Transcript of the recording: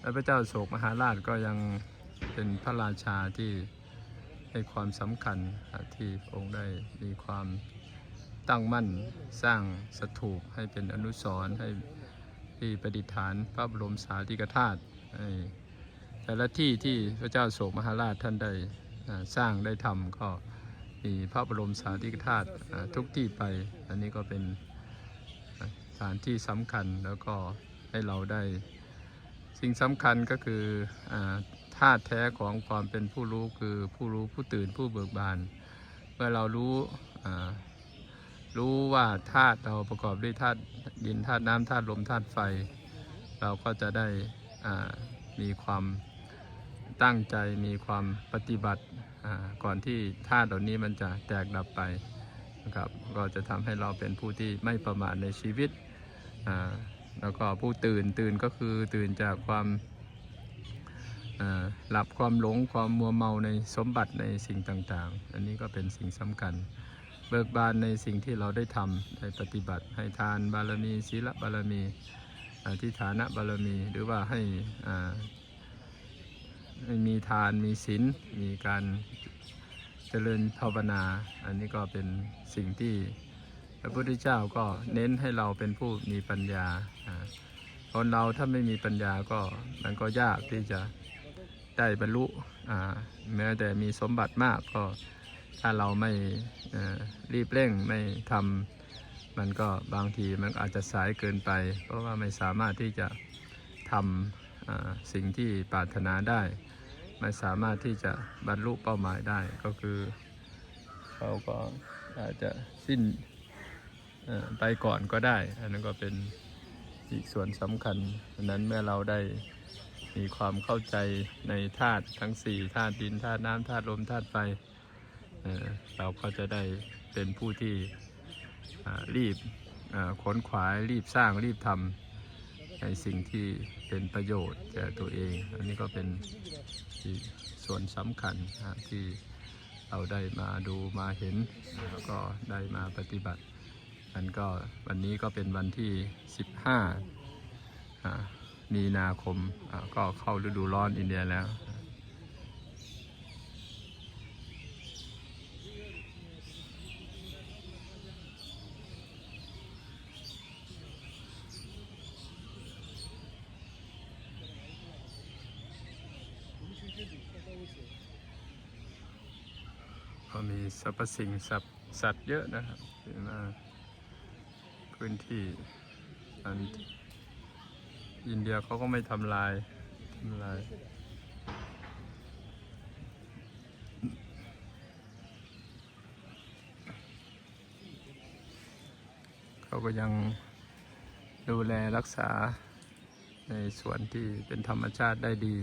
และพระเจ้าโศกมหาราชก็ยังเป็นพระราชาที่ให้ความสำคัญที่องค์ได้มีความตั้งมั่นสร้างสถูปให้เป็นอนุสรณ์ให้ที่ประดิษฐานพระบรมสารีริกธาตุแต่ละที่ที่พระเจ้าโศกมหาราชท่านได้สร้างได้ทำก็มีพระบรมสารีริกธาตุทุกที่ไป อันนี้ก็เป็นสถานที่สำคัญแล้วก็ให้เราได้ สิ่งสำคัญก็คือธาตุแท้ของความเป็นผู้รู้คือผู้รู้ผู้ตื่นผู้เบิกบาน เมื่อเรารู้รู้ว่าธาตุเราประกอบด้วยธาตุดินธาตุน้ำธาตุลมธาตุไฟ เราก็จะได้มีความตั้งใจมีความปฏิบัติก่อนที่ธาตุเหล่านี้มันจะแตกดับไปนะครับก็จะทำให้เราเป็นผู้ที่ไม่ประมาทในชีวิตอ่า แล้วก็ผู้ตื่นตื่นก็คือตื่นจากความหลับความหลงความมัวเมาในสมบัติในสิ่งต่างๆ อันนี้ก็เป็นสิ่งสำคัญ เบิกบานในสิ่งที่เราได้ทำได้ปฏิบัติ ให้ทานบารมีศีลบารมีอธิฐานะบารมี หรือว่าให้มีทานมีศีลมีการเจริญภาวนา อันนี้ก็เป็นสิ่งที่ ระพุทธเจ้าก็เน้นให้เราเป็นผู้มีปัญญา คนเราถ้าไม่มีปัญญาก็มันก็ยากที่จะได้บรรลุแม้แต่มีสมบัติมากก็ถ้าเราไม่รีบเร่งไม่ทำมันก็บางทีมันอาจจะสายเกินไป เพราะว่าไม่สามารถที่จะทำสิ่งที่ปรารถนาได้ ไม่สามารถที่จะบรรลุเป้าหมายได้ก็คือ เขาก็อาจจะสิ้น ไปก่อนก็ได้ อันนั้นก็เป็นอีกส่วนสำคัญอันนั้นเมื่อเราได้มีความเข้าใจในธาตุทั้งสี่ธาตุดินธาตุน้ำธาตุลมธาตุไฟเราก็จะได้เป็นผู้ที่รีบขนขวายรีบสร้างรีบทำในสิ่งที่เป็นประโยชน์แก่ตัวเอง อันนี้ก็เป็นอีกส่วนสำคัญที่เราได้มาดูมาเห็นแล้วก็ได้มาปฏิบัติ มันก็วันนี้ก็เป็นวันที่ 15อ่ามีนาคมก็เข้าฤดูร้อนอินเดียแล้ว ก็มีสรรพสิ่งสัตว์เยอะนะครับมา พื้นที่อันอินเดียเขาก็ไม่ทำลายทำลายเขาก็ยังดูแลรักษาในส่วนที่เป็นธรรมชาติได้ดี